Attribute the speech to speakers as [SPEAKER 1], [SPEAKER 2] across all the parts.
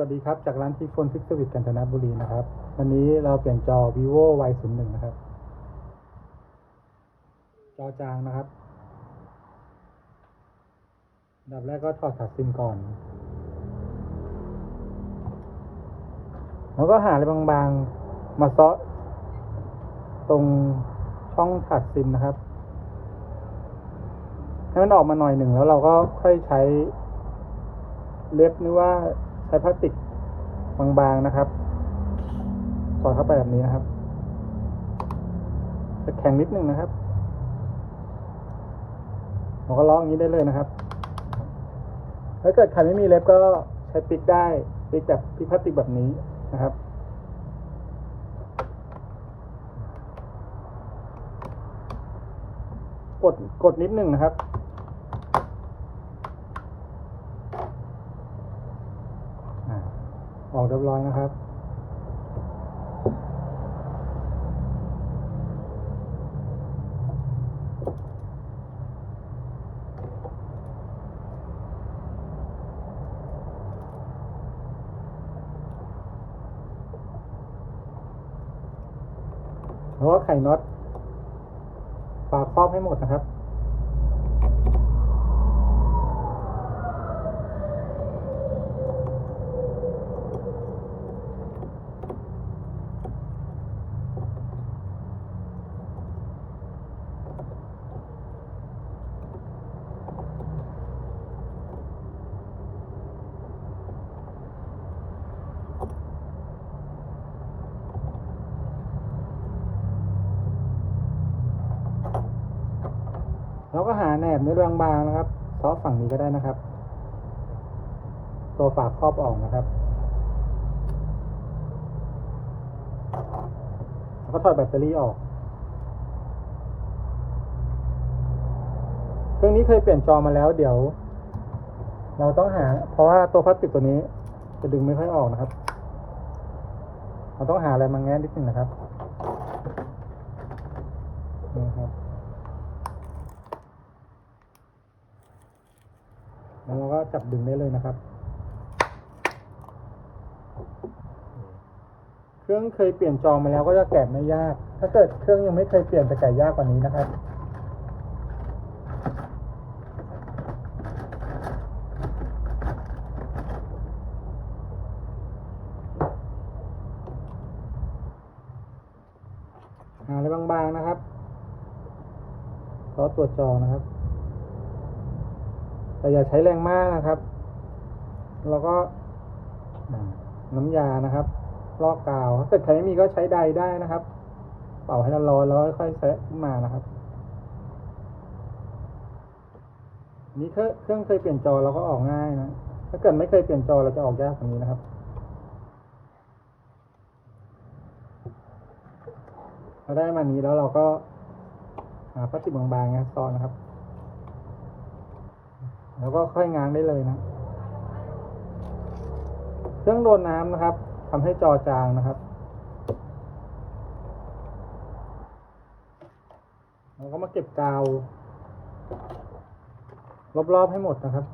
[SPEAKER 1] วัสดีครับ จากร้านทีโฟนฟิกสวิตกาญจนบุรีนะครับ วันนี้เราเปลี่ยนจอ vivo y 0 1นะครับ จอจางนะครับดับแรกก็ถอดขาดซิมก่อน แล้วก็หาอะไรบางๆ มาเซาะตรงช่องถัดซิมนะครับ ให้มันออกมาหน่อยหนึ่งแล้วเราก็ค่อยใช้เล็บหรือว่า ใช้พลาสติกบางๆนะครับ สอดเข้าไปแบบนี้นะครับ จะแข็งนิดนึงนะครับเราก็ล็อกอย่างนี้ได้เลยนะครับ ถ้าเกิดใครไม่มีเล็บก็ใช้ปิกได้ปิกแบบปิกพลาสติกแบบนี้นะครับกดกดนิดหนึ่งนะครับ อ่า ออกเรียบร้อยนะครับ แล้วก็ไข่น็อตฝาครอบให้หมดนะครับ ก็หาแหนบเนื้อบางๆนะครับซอฟฝั่งนี้ก็ได้นะครับ ตัวฝาครอบออกนะครับแล้วก็ถอดแบตเตอรี่ออกเครื่องนี้เคยเปลี่ยนจอมาแล้วเดี๋ยว เราต้องหา เพราะว่าตัวพลาสติกตัวนี้ จะดึงไม่ค่อยออกนะครับ เราต้องหาอะไรมาแง้นิดนึงนะครับนี่ครับ แล้วเราก็ จับดึงได้เลยนะครับ เครื่องเคยเปลี่ยนจอมาแล้วก็จะแกะไม่ยาก ถ้าเกิดเครื่องยังไม่เคยเปลี่ยนจะแกะยากกว่านี้นะครับหาอะไรบางๆนะครับซอตัวจอนะครับ แต่อย่าใช้แรงมากนะครับ แล้วก็น้ำยานะครับ ลอกกาวถ้าเกิดใครไม่มีก็ใช้ใดได้นะครับ เป่าให้ร้อนแล้วค่อยๆแซะขึ้นมานะครับ นี่เครื่องเคยเปลี่ยนจอเราก็ออกง่ายนะ ถ้าเกิดไม่เคยเปลี่ยนจอเราจะออกยากกว่านี้นะครับเราได้มานี้แล้วเราก็หาพลาสติกบางๆนะซ้อนนะครับ แล้วก็ค่อยง้างได้เลยนะ เครื่องโดนน้ำนะครับทำให้จอจางนะครับเราก็มาเก็บกาว รอบๆให้หมดนะครับ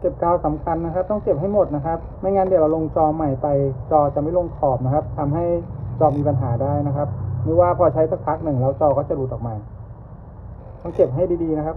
[SPEAKER 1] เก็บกาวสำคัญนะครับ ต้องเก็บให้หมดนะครับ ไม่งั้นเดี๋ยวเราลงจอใหม่ไป จอจะไม่ลงขอบนะครับทำให้จอมีปัญหาได้นะครับหรือว่าพอใช้สักพักหนึ่งแล้วจอก็จะหลุดออกมา ต้องเก็บให้ดีๆนะครับ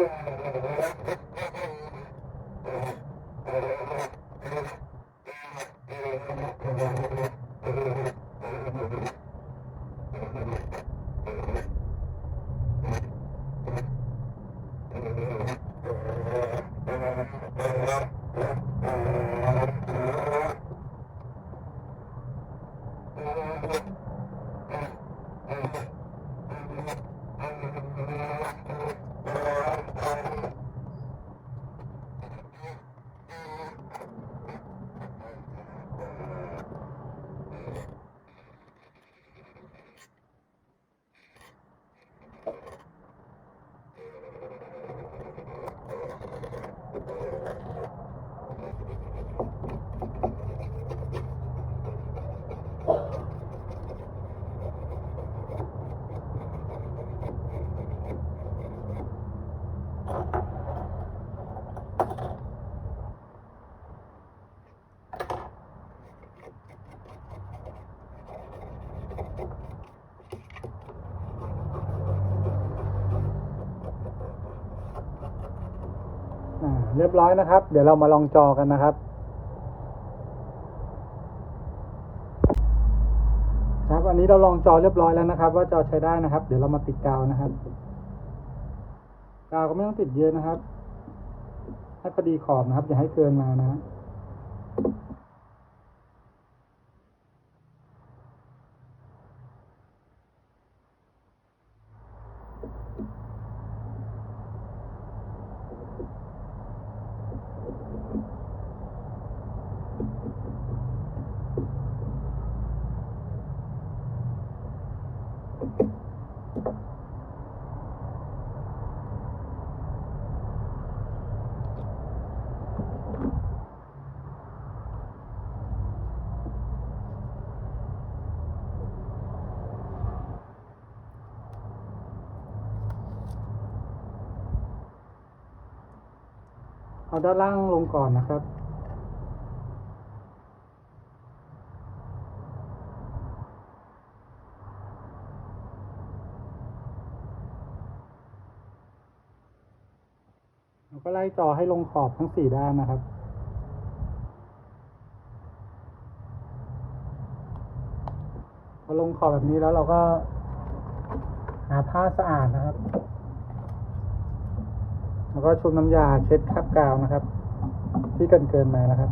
[SPEAKER 1] Thank you. เรียบร้อยนะครับ เดี๋ยวเรามาลองจอกันนะครับ ครับอันนี้เราลองจอเรียบร้อยแล้วนะครับ ว่าจอใช้ได้นะครับ เดี๋ยวเรามาติดกาวนะครับกาวก็ไม่ต้องติดเยอะนะครับ ให้พอดีขอบนะครับ อย่าให้เกินมานะ เอาด้านล่างลงก่อนนะครับเราก็ไล่จอให้ลงขอบทั้งสี่ด้านนะครับพอลงขอบแบบนี้แล้วเราก็หาผ้าสะอาดนะครับ แล้วก็ชุบน้ำยาเช็ดคราบกาวนะครับ ที่เกินเกินมานะครับ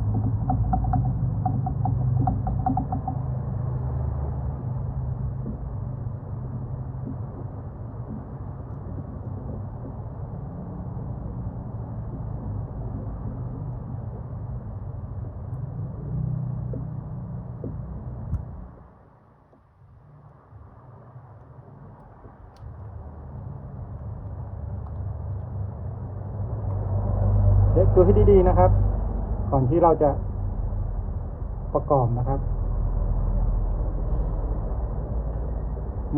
[SPEAKER 1] ให้ดีๆนะครับ ก่อนที่เราจะประกอบนะครับ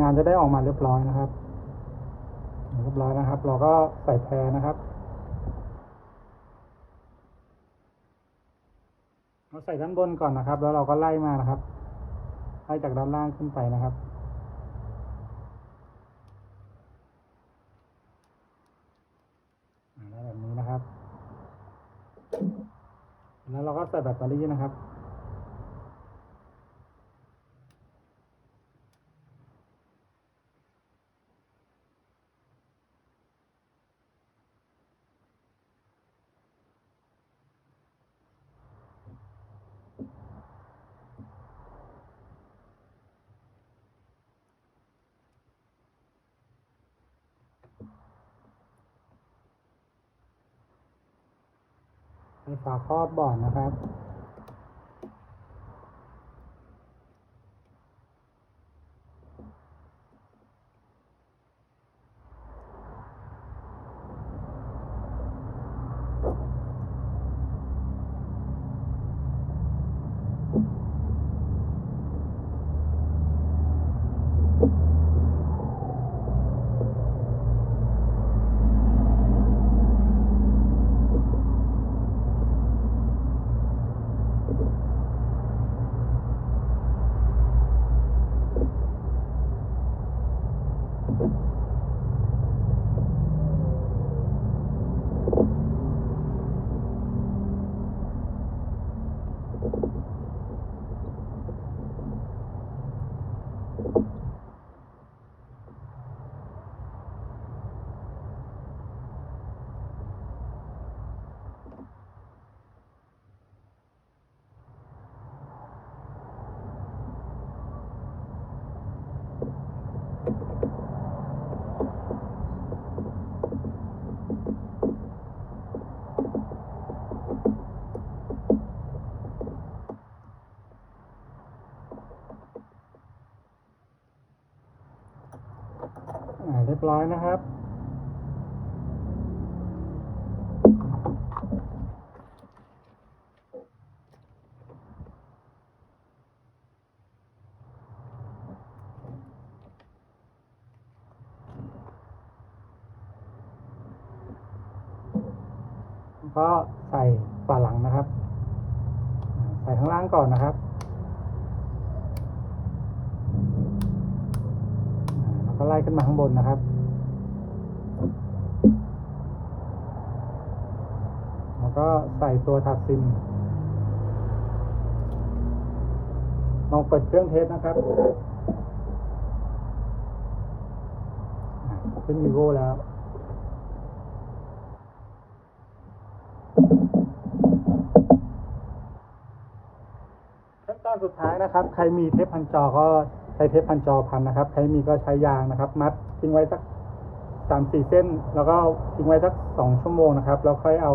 [SPEAKER 1] งานจะได้ออกมาเรียบร้อยนะครับเรียบร้อยนะครับ เราก็ใส่แพรนะครับเราใส่ด้านบนก่อนนะครับ แล้วเราก็ไล่มานะครับไล่จากด้านล่างขึ้นไปนะครับ แบบนี้นะครับ แล้วเราก็ใส่แบตเตอรี่นะครับ ในฝาครอบบอนนะครับ เบร้อยนะครับ ก็ใส่ฝาหลังนะครับ ใส่ข้างล่างก่อนนะครับแล้วก็ไล่ขึ้นมาข้างบนนะครับ แล้วก็ใส่ตัวถัดซิมลองเปิดเครื่องเทสนะครับอ่าขึ้นวีโวแล้วขั้นตอนสุดท้ายนะครับ ใครมีเทปพันจอก็ใช้เทปพันจอพันนะครับ ใครมีก็ใช้ยางนะครับ มัดทิ้งไว้สักสามสี่เส้น แล้วก็ทิ้งไว้สักสองชั่วโมงนะครับ แล้วค่อยเอา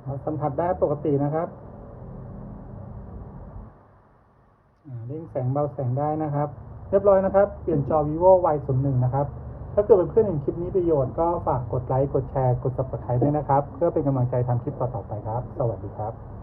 [SPEAKER 1] สัมผัสได้ปกตินะครับเล่งแสงเบาแสงได้นะครับ เรียบร้อยนะครับ เปลี่ยนจอ vivo y 0 1นะครับ ถ้าเกิดเพื่อนๆเห็นคลิปนี้ประโยชน์ก็ฝากกดไลค์ กดแชร์ กด subscribe ด้วยนะครับ เพื่อเป็นกำลังใจทำคลิปต่อๆไปครับ สวัสดีครับ